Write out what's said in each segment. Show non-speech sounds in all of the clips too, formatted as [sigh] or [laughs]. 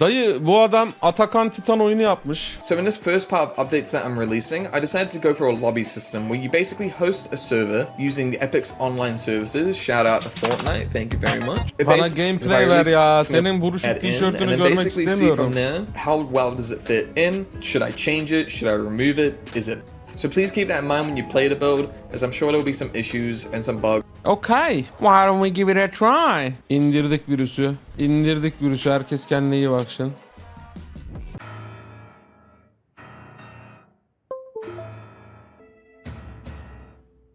Dayı bu adam Atakan Titan oyunu yapmış. So in this first part of updates that I'm releasing, I decided to go for a lobby system where you basically host a server using the Epic's online services. Shout out to Fortnite, thank you very much. It Bana gameplay ver ya. Senin in, tişörtünü görmek istemiyorum. there how well does it fit in? Should I change it? Should I remove it? Is it? So please keep that in mind when you play the build, as I'm sure there will be some issues and some bugs. Okay. Why don't we give it a try? İndirdik virüsü. İndirdik virüsü. Herkes kendine iyi baksın.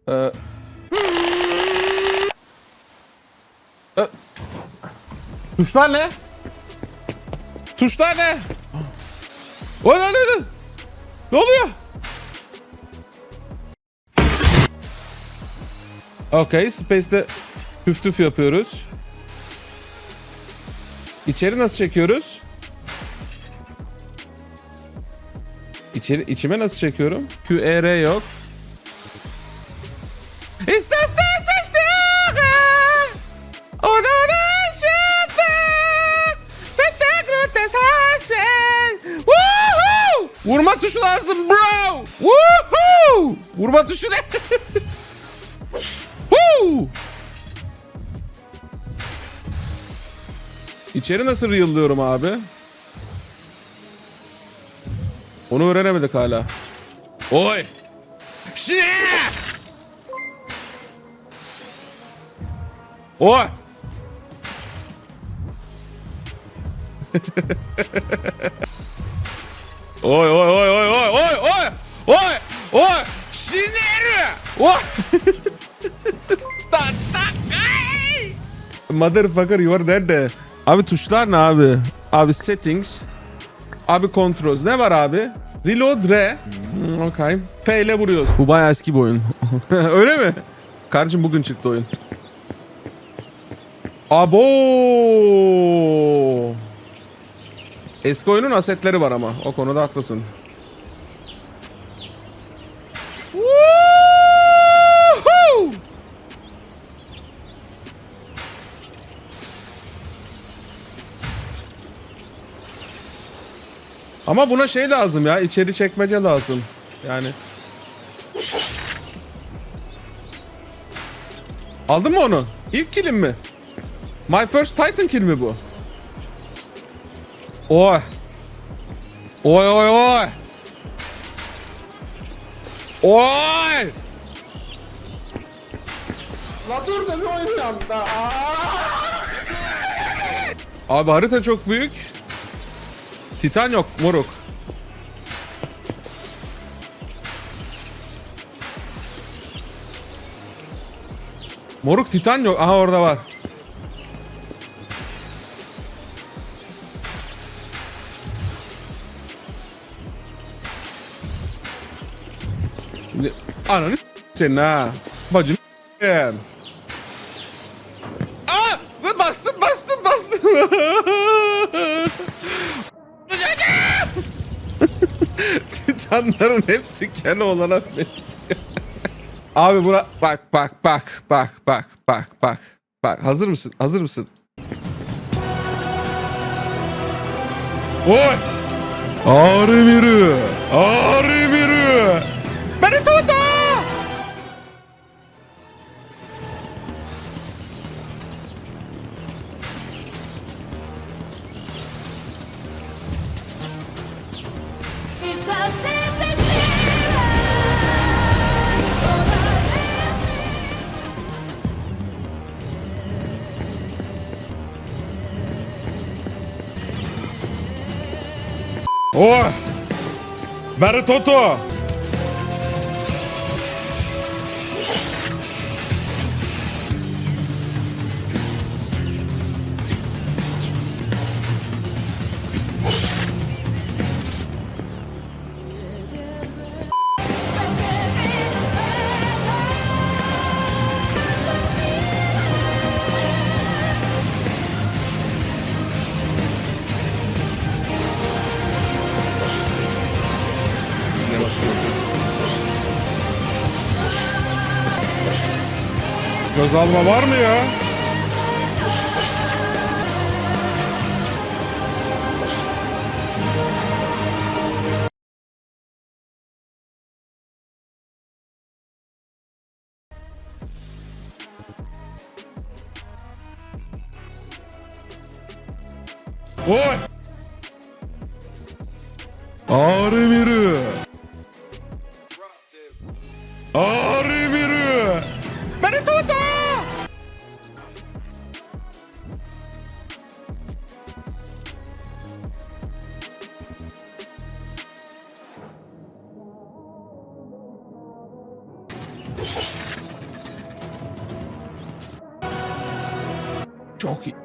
Ee... Ee... Tuşlar ne? Tuşlar ne? O ne ne ne? Ne oluyor? Okay, Space'de tüf tüf yapıyoruz. İçeri nasıl çekiyoruz? İçeri, içime nasıl çekiyorum? Q, E, R yok. İstersen seçtik. Onu da şimdi. Bitti gürültü sensin. Woohoo! Vurma tuşu lazım bro. Woohoo! Vurma tuşu ne? [laughs] Woo! İçeri nasıl reel'lıyorum abi? Onu öğrenemedik hala. Oy! Şine! Oy! oy oy oy oy oy oy oy oy oy Şineri! Oy! Motherfucker you are dead. Abi tuşlar ne abi? Abi settings. Abi controls. Ne var abi? Reload R. Hmm, okay. P ile vuruyoruz. Bu bayağı eski bir oyun. [laughs] Öyle mi? Kardeşim bugün çıktı oyun. Abo! Eski oyunun asetleri var ama. O konuda haklısın. Ama buna şey lazım ya, içeri çekmece lazım. Yani. Aldın mı onu? İlk killim mi? My first Titan kill mi bu? Oy. Oy oy oy. Oy. La dur da bir oynayalım da. Abi harita çok büyük. Titan yok moruk. Moruk Titan yok. Aha orada var. Şimdi ananı senin ha. Bacını s**eyim. Aa! Bastım bastım bastım. [laughs] [laughs] Titanların hepsi kene olana benziyor. [laughs] Abi buna bak bak bak bak bak bak bak. Bak hazır mısın? Hazır mısın? Oy! Ağrı biri! Ağrı О! Бери тото! Azalma var mı ya? Oy! Ağrı biri. Ağrı Çok iyi.